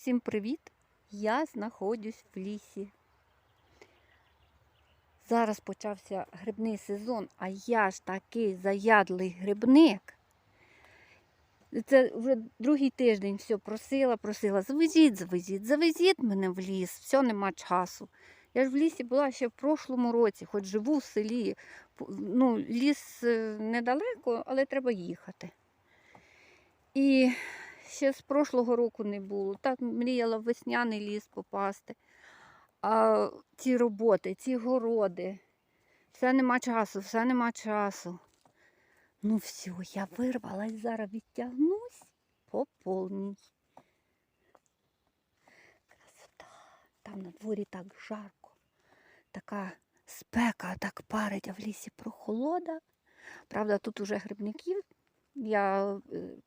Усім привіт! Я знаходжусь в лісі. Зараз почався грибний сезон, а я ж такий заядлий грибник. Це вже другий тиждень все просила, просила, завезіть, завезіть, завезіть мене в ліс, все нема часу. Я ж в лісі була ще в прошлому році, хоч живу в селі. Ну, ліс е, недалеко, але треба їхати. І ще з прошлого року не було. Так мріяла в весняний ліс попасти. А ці роботи, ці городи, все нема часу, все нема часу. Ну все, я вирвалась, зараз відтягнусь по повній. Красота. Там на дворі так жарко, така спека, так парить, а в лісі прохолода. Правда, тут уже грибників. Я е,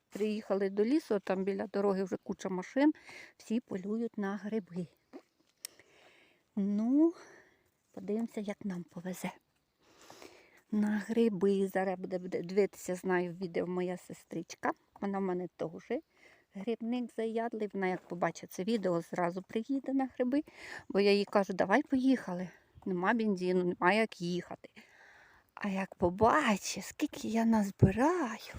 приїхали до лісу, там біля дороги вже куча машин, всі полюють на гриби. Ну, подивимося, як нам повезе. На гриби зараз буде дивитися, знаю, відео моя сестричка. Вона в мене теж грибник заядлий. Вона, як побачить це відео, зразу приїде на гриби, бо я їй кажу, давай поїхали. Нема бензину, нема як їхати. А як побачить, скільки я назбираю,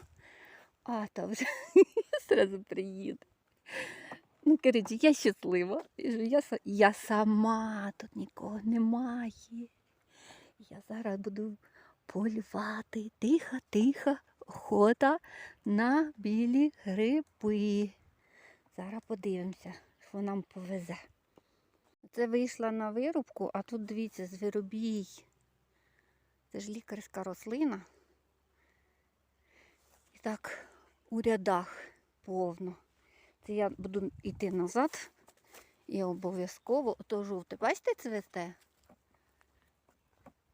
а то вже зразу приїде. Ну, коротше, я щаслива. Я, я сама тут нікого немає. Я зараз буду полювати. Тихо, охота на білі гриби. Зараз подивимося, що нам повезе. Це вийшла на вирубку, а тут дивіться, звіробій. Це ж лікарська рослина. І так у рядах повно. Це я буду йти назад і обов'язково ото жовте. Бачите, цвете?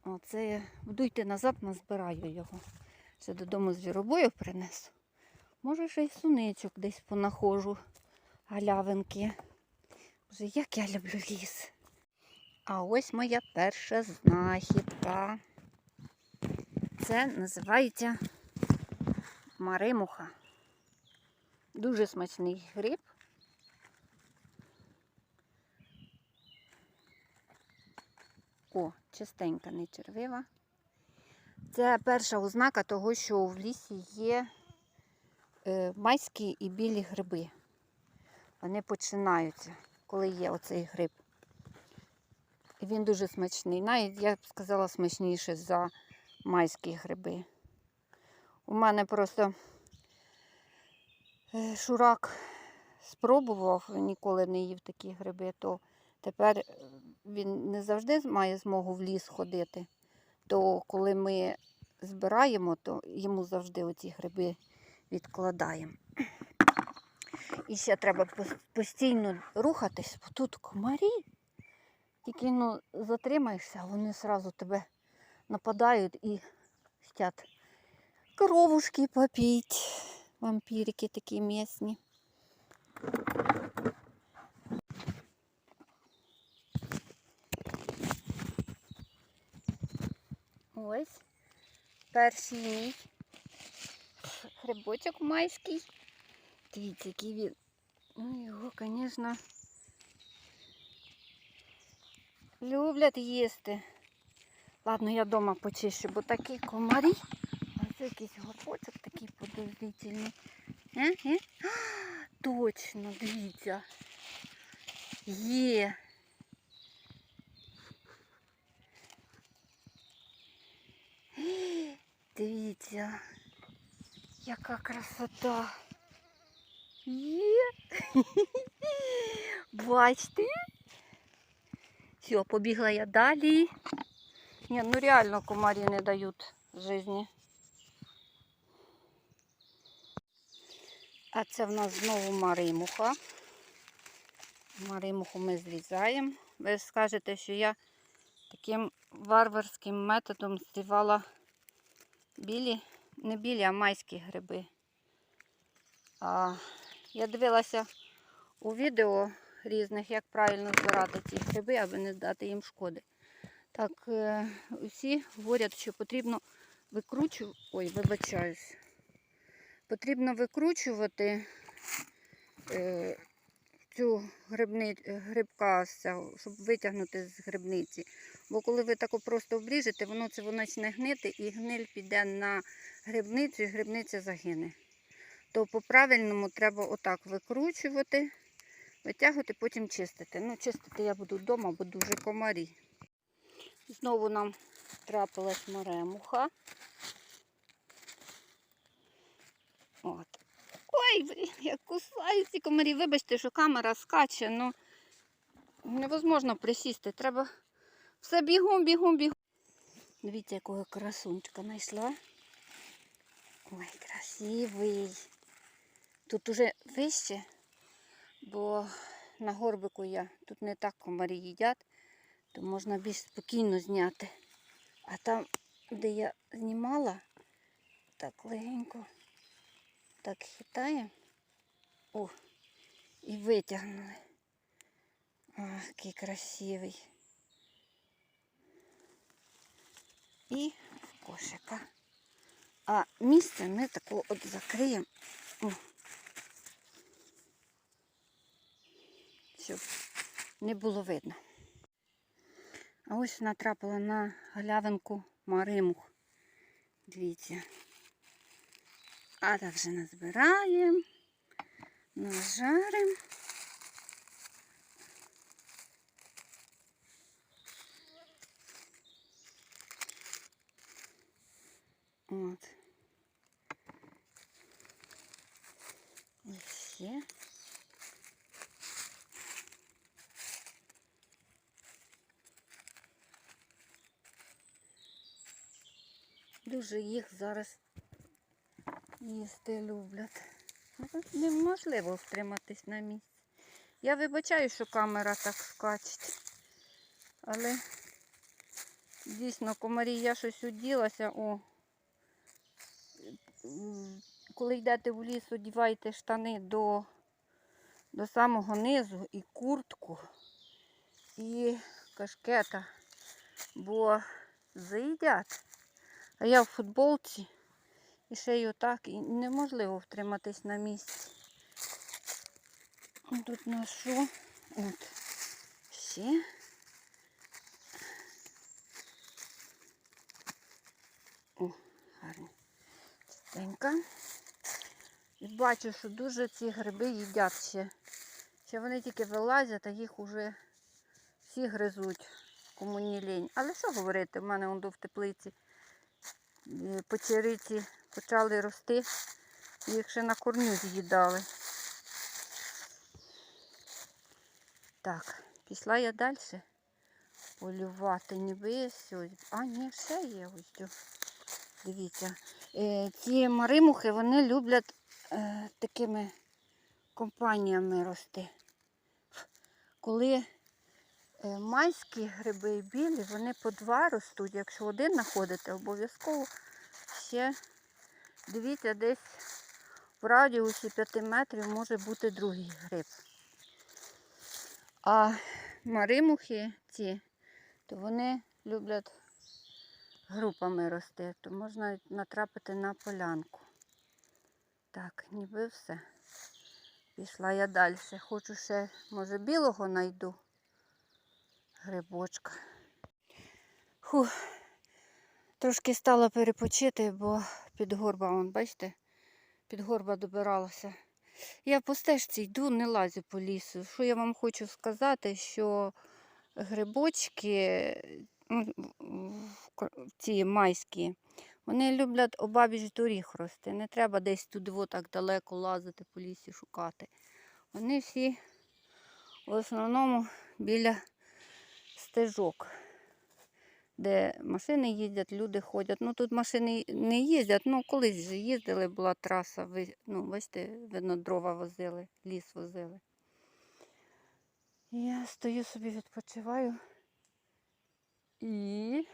Оце я буду йти назад, назбираю його. Ще додому звіробою принесу. Може, ще й суничок десь понаходжу, галявинки. Боже, як я люблю ліс. А ось моя перша знахідка. Це називається маримуха. Дуже смачний гриб. О, чистенька, не червива. Це перша ознака того, що в лісі є е, майські і білі гриби. Вони починаються, коли є оцей гриб. І він дуже смачний. Навіть, я б сказала, смачніше за майські гриби. У мене просто Шурак спробував, ніколи не їв такі гриби, то тепер е, він не завжди має змогу в ліс ходити. То коли ми збираємо, то йому завжди оці гриби відкладаємо. І ще треба постійно рухатись, бо тут комарі. Тільки ну, затримаєшся, вони одразу тебе нападають і хочуть коровушки попіть. Вампірики такі місні. Ось перший мій грибочок майський. Дивіться, який він. Ну, його, звісно, люблять їсти. Ладно, я вдома почищу, бо такі комарі. Це якийсь горбочок такий подозрительний. Е? Е? Точно, дивіться. Є. Дивіться, яка красота. Є. Бачите? Все, побігла я далі. Ні, ну реально комарі не дають житті. А це в нас знову маримуха. Маримуху ми зрізаємо. Ви скажете, що я таким варварським методом зрівала білі, не білі, а майські гриби. А я дивилася у відео різних, як правильно збирати ці гриби, аби не дати їм шкоди. Так, е, усі говорять, що потрібно викручувати. Ой, вибачаюсь. Потрібно викручувати е, цю грибка, щоб витягнути з грибниці. Бо коли ви тако просто обріжете, воно це воно почне гнити і гниль піде на грибницю і грибниця загине. То по-правильному треба отак викручувати, витягувати, потім чистити. Ну, чистити я буду вдома, бо дуже комарі. Знову нам трапилась маремуха. От. Ой, блін, як кусаю ці комарі. Вибачте, що камера скаче, ну невозможно присісти. Треба все бігом, бігом, бігом. Дивіться, якого красунчика знайшла. Ой, красивий. Тут уже вище, бо на горбику я тут не так комарі їдять, то можна більш спокійно зняти. А там, де я знімала, так легенько так хитаємо. О, і витягнули. О, який красивий. І в кошика. А місце ми тако от закриємо. Щоб не було видно. А ось натрапила на галявинку маримух. Дивіться. А так вже назбираємо, нажаримо. От. І ще. Дуже їх зараз їсти люблять. Неможливо втриматись на місці. Я вибачаю, що камера так скачить. Але дійсно комарі я щось уділася. О. Коли йдете в ліс, одівайте штани до, до самого низу і куртку, і кашкета, бо заїдять. А я в футболці. І ще й отак, і неможливо втриматись на місці. Тут ношу. От. Ще. О, гарні. Чистенька. І бачу, що дуже ці гриби їдять ще. Ще вони тільки вилазять, а їх уже всі гризуть, кому не лінь. Але що говорити, в мене он в теплиці е, печериці почали рости, їх ще на корню з'їдали. Так, пішла я далі полювати, ніби ось. А, ні, ще є ось. Дивіться. Е, ці маримухи вони люблять е, такими компаніями рости. Коли е, майські гриби і білі, вони по два ростуть. Якщо один знаходите, обов'язково ще дивіться, десь в радіусі 5 метрів може бути другий гриб. А маримухи ці, то вони люблять групами рости, то можна натрапити на полянку. Так, ніби все. Пішла я далі. Хочу ще, може, білого знайду грибочка. Фух. Трошки стала перепочити, бо під горба, вон, бачите, під горба добиралася. Я по стежці йду, не лазю по лісу. Що я вам хочу сказати, що грибочки, ну, ці майські, вони люблять обабіч доріг рости. Не треба десь туди так далеко лазити по лісі шукати. Вони всі в основному біля стежок, де машини їздять, люди ходять. Ну тут машини не їздять, ну колись же їздили, була траса, ну, бачите, видно, дрова возили, ліс возили. Я стою собі, відпочиваю. І.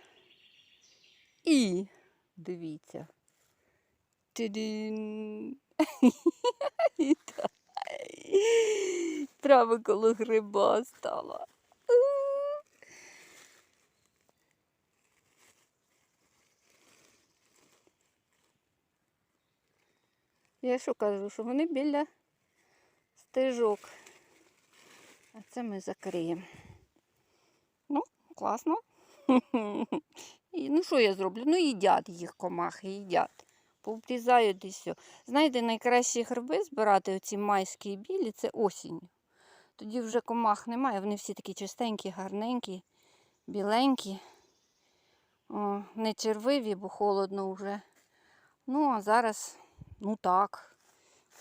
І. Дивіться. Так. Трава коло гриба стала. Я що кажу, що вони біля стежок. А це ми закриємо. Ну, класно. Ну, що я зроблю? Ну, їдять їх комахи, їдять. Пообрізають і все. Знаєте, найкращі гриби збирати, оці майські і білі, це осінь. Тоді вже комах немає, вони всі такі чистенькі, гарненькі, біленькі. О, не червиві, бо холодно вже. Ну, а зараз, ну так.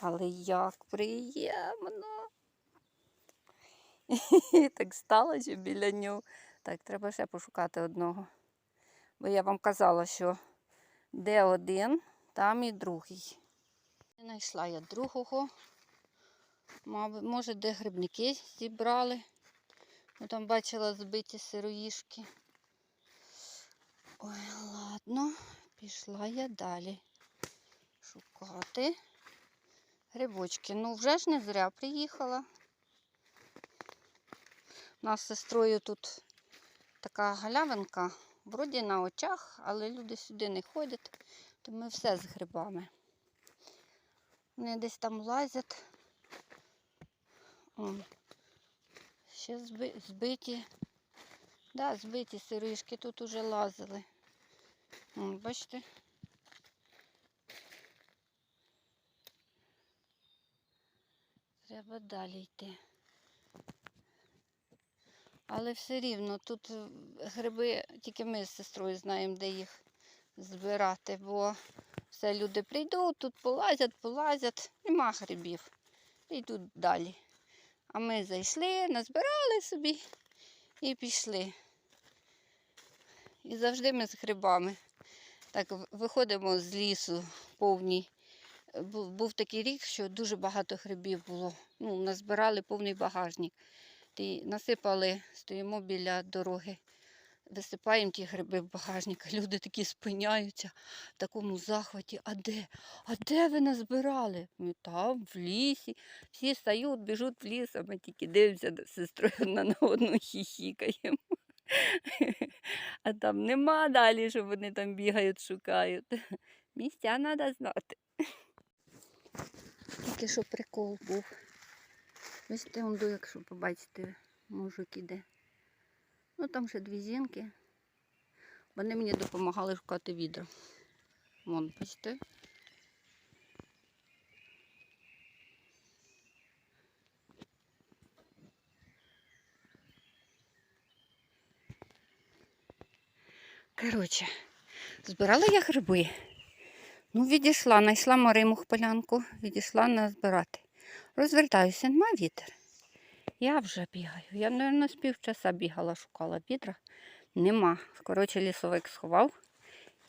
Але як приємно. так стало, що біля нього. Так, треба ще пошукати одного. Бо я вам казала, що де один, там і другий. Не знайшла я другого. Мабуть, може, де грибники зібрали. Ну, там бачила збиті сироїшки. Ой, ладно, пішла я далі шукати грибочки. Ну, вже ж не зря приїхала. У нас з сестрою тут така галявинка, вроді на очах, але люди сюди не ходять, то ми все з грибами. Вони десь там лазять. О, ще збиті. Да, збиті сиришки тут уже лазили. О, бачите? Треба далі йти. Але все рівно тут е, гриби, тільки ми з сестрою знаємо, де їх збирати, бо все люди прийдуть, тут полазять, полазять, нема грибів. І йдуть далі. А ми зайшли, назбирали собі і пішли. І завжди ми з грибами. Так, виходимо з лісу повні. Був, такий рік, що дуже багато грибів було. Ну, назбирали повний багажник. Ти насипали, стоїмо біля дороги, висипаємо ті гриби в багажник, люди такі спиняються в такому захваті. А де? А де ви назбирали? Ми там, в лісі. Всі стають, біжуть в ліс, а ми тільки дивимося з сестрою одна на одну хіхікаємо. А там нема далі, що вони там бігають, шукають. Місця треба знати. Тільки що прикол був. Бачите, он до, якщо побачите, мужик іде. Ну там ще дві жінки. Вони мені допомагали шукати відра. Вон, бачите. Коротше, збирала я гриби. Ну, відійшла, знайшла Мариму полянку, відійшла назбирати. Розвертаюся, нема вітер. Я вже бігаю. Я, мабуть, з півчаса бігала, шукала відра. Нема. Коротше, лісовик сховав.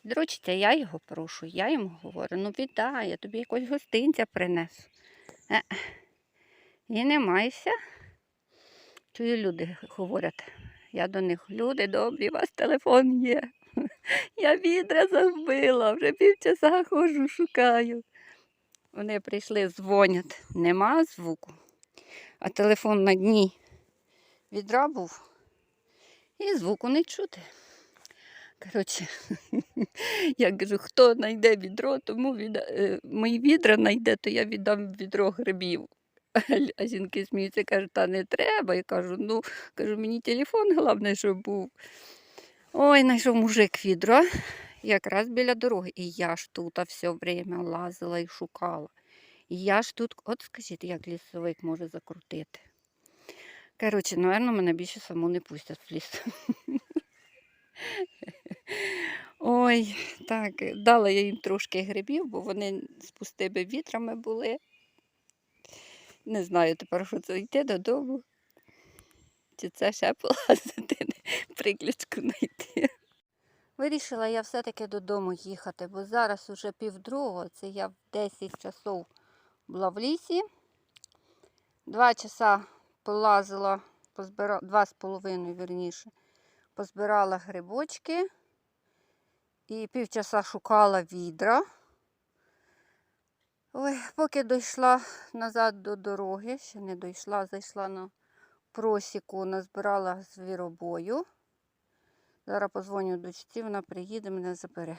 Дрочиться, я його прошу. Я йому говорю, ну віддай, я тобі якось гостинця принесу. Е. І немайся. Чую, люди говорять. Я до них, люди добрі, у вас телефон є. Я відра загубила, вже півчаса ходжу, шукаю. Вони прийшли, дзвонять, нема звуку, а телефон на дні відра був і звуку не чути. Коротше, я кажу, хто знайде відро, тому відда... е, мої відра знайде, то я віддам відро грибів. А жінки сміються, кажуть, та не треба. Я кажу, ну, кажу, мені телефон головне, щоб був. Ой, знайшов мужик відро, якраз біля дороги. І я ж тут все время лазила і шукала. І я ж тут, от скажіть, як лісовик може закрутити. Коротше, напевно, мене більше саму не пустять в ліс. Ой, так, дала я їм трошки грибів, бо вони з пустими вітрами були. Не знаю тепер, що це йти додому. Чи це ще полазити, приключку знайти. Вирішила я все-таки додому їхати, бо зараз уже півдругого, це я в 10 часов була в лісі. Два часа полазила, позбира... два з половиною, вірніше, позбирала грибочки і півчаса шукала відра. Ой, поки дійшла назад до дороги, ще не дійшла, зайшла на просіку, назбирала звіробою. Зараз позвоню дочці, вона приїде, мене забере.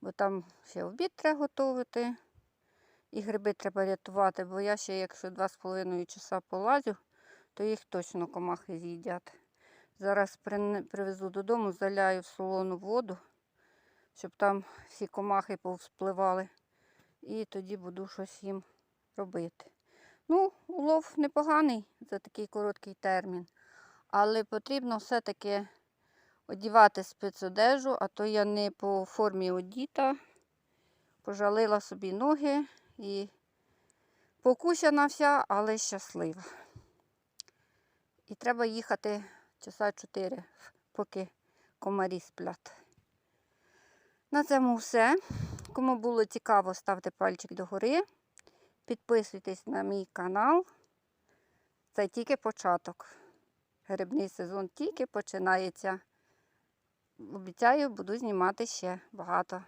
Бо там ще обід треба готувати. І гриби треба рятувати, бо я ще, якщо два з половиною часа полазю, то їх точно комахи з'їдять. Зараз привезу додому, заляю в солону воду, щоб там всі комахи повспливали. І тоді буду щось їм робити. Ну, улов непоганий за такий короткий термін. Але потрібно все-таки одівати спецодежу, а то я не по формі одіта. Пожалила собі ноги і покусяна вся, але щаслива. І треба їхати часа 4, поки комарі сплять. На цьому все. Кому було цікаво, ставте пальчик догори. Підписуйтесь на мій канал. Це тільки початок. Грибний сезон тільки починається. Обіцяю, буду знімати ще багато.